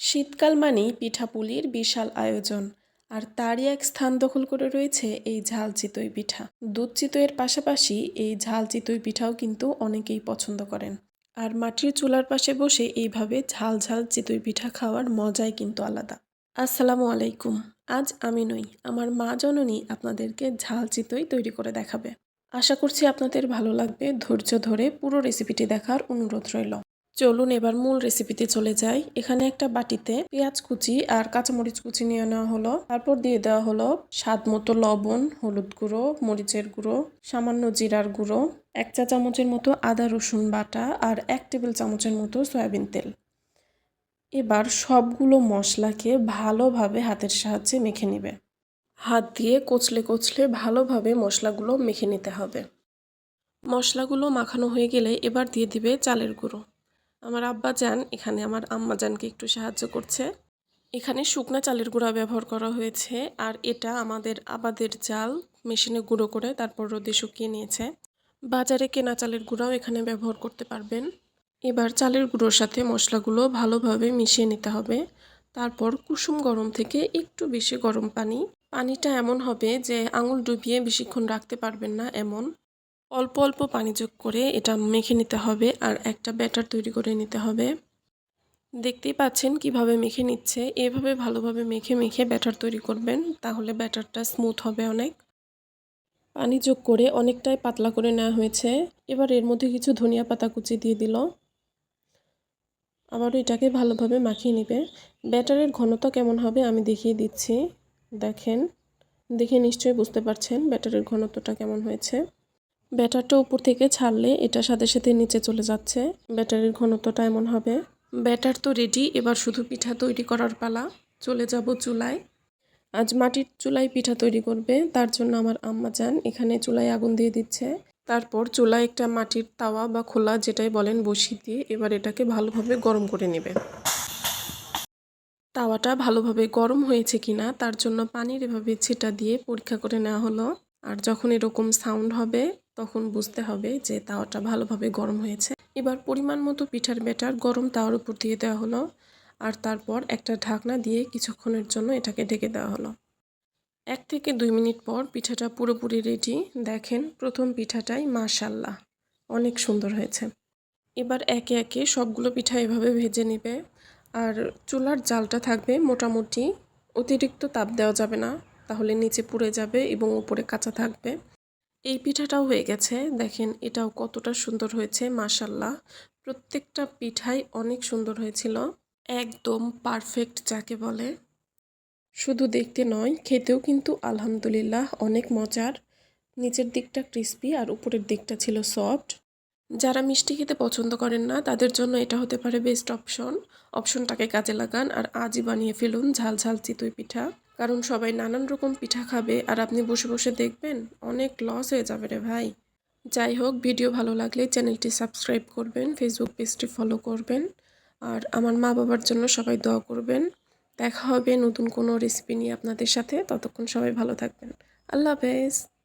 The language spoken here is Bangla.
শীতকাল মানেই পিঠাপুলির বিশাল আয়োজন, আর তারই এক স্থান দখল করে রয়েছে এই ঝাল চিতই পিঠা। দুধ চিতইয়ের পাশাপাশি এই ঝাল চিতই পিঠাও কিন্তু অনেকেই পছন্দ করেন। আর মাটির চুলার পাশে বসে এইভাবে ঝাল ঝাল চিতই পিঠা খাওয়ার মজাই কিন্তু আলাদা। আসসালামু আলাইকুম, আজ আমি নই, আমার মা জননী আপনাদেরকে ঝাল চিতই তৈরি করে দেখাবে। আশা করছি আপনাদের ভালো লাগবে। ধৈর্য ধরে পুরো রেসিপিটি দেখার অনুরোধ রইল। চলুন এবার মূল রেসিপিতে চলে যাই। এখানে একটা বাটিতে পেঁয়াজ কুচি আর কাঁচামরিচ কুচি নিয়ে নেওয়া হলো। তারপর দিয়ে দেওয়া হলো স্বাদ মতো লবণ, হলুদ গুঁড়ো, মরিচের গুঁড়ো, সামান্য জিরার গুঁড়ো, এক চা চামচের মতো আদা রসুন বাটা আর এক টেবিল চামচের মতো সয়াবিন তেল। এবার সবগুলো মশলাকে ভালোভাবে হাতের সাহায্যে মেখে নেবে। হাত দিয়ে কচলে কচলে ভালোভাবে মশলাগুলো মেখে নিতে হবে। মশলাগুলো মাখানো হয়ে গেলে এবার দিয়ে দিবে চালের গুঁড়ো। আমার আব্বা যান, এখানে আমার আম্মা জানকে একটু সাহায্য করছে। এখানে শুকনা চালের গুঁড়া ব্যবহার করা হয়েছে আর এটা আমাদের আবাদের চাল মেশিনে গুঁড়ো করে তারপর রোদে শুকিয়ে নিয়েছে। বাজারে কেনা চালের গুঁড়াও এখানে ব্যবহার করতে পারবেন। এবার চালের গুঁড়োর সাথে মশলাগুলো ভালোভাবে মিশিয়ে নিতে হবে। তারপর কুসুম গরম থেকে একটু বেশি গরম পানি। পানিটা এমন হবে যে আঙুল ডুবিয়ে বেশিক্ষণ রাখতে পারবেন না এমন। অল্প অল্প পানি যোগ করে এটা মেখে নিতে হবে আর একটা ব্যাটার তৈরি করে নিতে হবে। দেখতেই পাচ্ছেন কীভাবে মেখে নিচ্ছে। এভাবে ভালোভাবে মেখে মেখে ব্যাটার তৈরি করবেন, তাহলে ব্যাটারটা স্মুথ হবে অনেক। পানি যোগ করে অনেকটাই পাতলা করে নেওয়া হয়েছে। এবার এর মধ্যে কিছু ধনিয়া পাতা কুচি দিয়ে দিল। আবারও এটাকে ভালোভাবে মাখিয়ে নেবে। ব্যাটারের ঘনতা কেমন হবে আমি দেখিয়ে দিচ্ছি। দেখেন, দেখে নিশ্চয়ই বুঝতে পারছেন ব্যাটারের ঘনত্বটা কেমন হয়েছে। ব্যাটারটা উপর থেকে ছাড়লে এটা সাথে সাথে নিচে চলে যাচ্ছে। ব্যাটারির ঘনত্বটা এমন হবে। ব্যাটার তো রেডি এবার শুধু পিঠা তৈরি করার পালা। চলে যাব চুলায়। আজ মাটির চুলায় পিঠা তৈরি করবে, তার জন্য আমার আম্মা যান, এখানে চুলায় আগুন দিয়ে দিচ্ছে। তারপর চুলায় একটা মাটির তাওয়া বা খোলা, যেটাই বলেন বসিয়ে দিয়ে এবার এটাকে ভালোভাবে গরম করে নেবে। তাওয়াটা ভালোভাবে গরম হয়েছে কিনা, তার জন্য পানির এভাবে ছিটা দিয়ে পরীক্ষা করে নেওয়া হলো। আর যখন এরকম সাউন্ড হবে তখন বুঝতে হবে যে তাওয়াটা ভালোভাবে গরম হয়েছে। এবার পরিমাণ মতো পিঠার ব্যাটার গরম তাওয়ার উপর দিয়ে দেওয়া হলো আর তারপর একটা ঢাকনা দিয়ে কিছুক্ষণের জন্য এটাকে ঢেকে দেওয়া হলো। এক থেকে দুই মিনিট পর পিঠাটা পুরোপুরি রেডি দেখেন, প্রথম পিঠাটাই মাশাল্লাহ অনেক সুন্দর হয়েছে। এবার একে একে সবগুলো পিঠা এভাবে ভেজে নেবে আর চুলার জালটা থাকবে মোটামুটি, অতিরিক্ত তাপ দেওয়া যাবে না, তাহলে নিচে পুড়ে যাবে এবং উপরে কাঁচা থাকবে। এই পিঠাটাও হয়ে গেছে। দেখেন এটাও কতটা সুন্দর হয়েছে মাসাল্লাহ প্রত্যেকটা পিঠাই অনেক সুন্দর হয়েছিল। একদম পারফেক্ট যাকে বলে। শুধু দেখতে নয়, খেতেও কিন্তু আলহামদুলিল্লাহ অনেক মজার। নিচের দিকটা ক্রিস্পি আর উপরের দিকটা ছিল সফট যারা মিষ্টি খেতে পছন্দ করেন না, তাদের জন্য এটা হতে পারে বেস্ট অপশন অপশনটাকে কাজে লাগান আর আজই বানিয়ে ফেলুন ঝাল ঝাল চিতই পিঠা। কারণ সবাই নানান রকম পিঠা খাবে আর আপনি বসে বসে দেখবেন অনেক লস হয়ে যাবে রে ভাই। যাই হোক ভিডিও ভালো লাগলে চ্যানেলটি সাবস্ক্রাইব করবেন ফেসবুক পেজটি ফলো করবেন আর আমার মা বাবার জন্য সবাই দোয়া করবেন। দেখা হবে নতুন কোনো রেসিপি নিয়ে আপনাদের সাথে। ততক্ষণ সবাই ভালো থাকবেন। আল্লাহ হাফেজ।